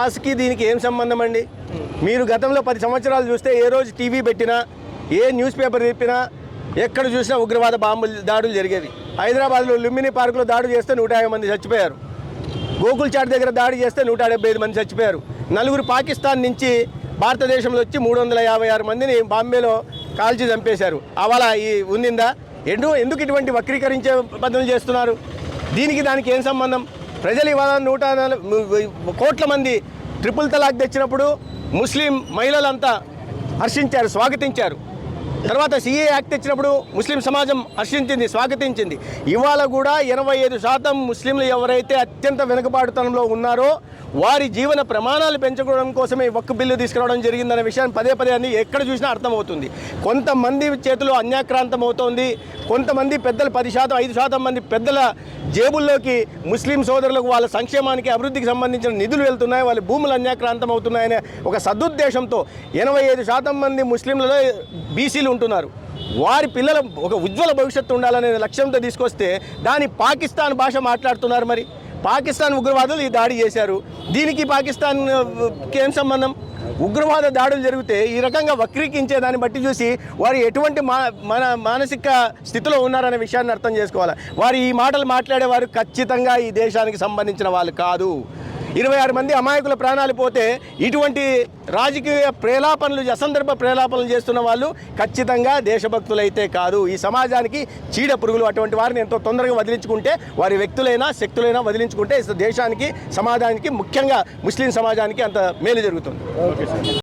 పాస్కి దీనికి ఏం సంబంధం అండి మీరు గతంలో పది సంవత్సరాలు చూస్తే ఏ రోజు టీవీ పెట్టినా ఏ న్యూస్ పేపర్ తిప్పినా ఎక్కడ చూసినా ఉగ్రవాద బాంబులు దాడులు జరిగేవి. హైదరాబాద్లో లుంబిని పార్కులో దాడి చేస్తే నూట యాభై మంది చచ్చిపోయారు. గోకుల్ చాట్ దగ్గర దాడి చేస్తే నూట డెబ్బై ఐదు మంది చచ్చిపోయారు. నలుగురు పాకిస్తాన్ నుంచి భారతదేశంలో వచ్చి మూడు వందల యాభై ఆరు మందిని బాంబేలో కాల్చి చంపేశారు. అవాళ ఈ ఉందిందా ఎందు ఎందుకు ఇటువంటి వక్రీకరించే పద్ధతులు చేస్తున్నారు? దీనికి దానికి ఏం సంబంధం? ప్రజలు ఇవాళ నూట కోట్ల మంది ట్రిపుల్ తలాక్ తెచ్చినప్పుడు ముస్లిం మహిళలంతా హర్షించారు స్వాగతించారు. తర్వాత సిఏ యాక్ట్ తెచ్చినప్పుడు ముస్లిం సమాజం హర్షించింది స్వాగతించింది. ఇవాళ కూడా ఇరవై ఐదు శాతం ముస్లింలు ఎవరైతే అత్యంత వెనుకబాటుతనంలో ఉన్నారో వారి జీవన ప్రమాణాలు పెంచుకోవడం కోసమే వక్కు ఒక్క బిల్లు తీసుకురావడం జరిగిందనే విషయాన్ని పదే పదే అని ఎక్కడ చూసినా అర్థమవుతుంది. కొంతమంది చేతిలో అన్యాక్రాంతం అవుతోంది కొంతమంది పెద్దలు పది శాతం ఐదు శాతం మంది పెద్దల జేబుల్లోకి ముస్లిం సోదరులకు వాళ్ళ సంక్షేమానికి అభివృద్ధికి సంబంధించిన నిధులు వెళ్తున్నాయి వాళ్ళ భూములు అన్యాక్రాంతం అవుతున్నాయనే ఒక సదుద్దేశంతో ఎనభై ఐదు శాతం మంది ముస్లింలలో బీసీలు ఉంటున్నారు. వారి పిల్లల ఒక ఉజ్వల భవిష్యత్తు ఉండాలనే లక్ష్యంతో తీసుకొస్తే దాని పాకిస్తాన్ భాష మాట్లాడుతున్నారు మరి. పాకిస్తాన్ ఉగ్రవాదులు ఈ దాడి చేశారు. దీనికి పాకిస్తాన్ ఏం సంబంధం? ఉగ్రవాద దాడులు జరిగితే ఈ రకంగా వక్రీకరించే దాన్ని బట్టి చూసి వారు ఎటువంటి మా మన మానసిక స్థితిలో ఉన్నారనే విషయాన్ని అర్థం చేసుకోవాలి. వారు ఈ మాటలు మాట్లాడేవారు ఖచ్చితంగా ఈ దేశానికి సంబంధించిన వాళ్ళు కాదు. ఇరవై ఆరు మంది అమాయకుల ప్రాణాలు పోతే ఇటువంటి రాజకీయ ప్రేలాపనలు అసందర్భ ప్రేలాపనలు చేస్తున్న వాళ్ళు ఖచ్చితంగా దేశభక్తులైతే కాదు. ఈ సమాజానికి చీడ పురుగులు అటువంటి వారిని ఎంతో తొందరగా వదిలించుకుంటే వారి వ్యక్తులైనా శక్తులైనా వదిలించుకుంటే దేశానికి సమాజానికి ముఖ్యంగా ముస్లిం సమాజానికి అంత మేలు జరుగుతుంది.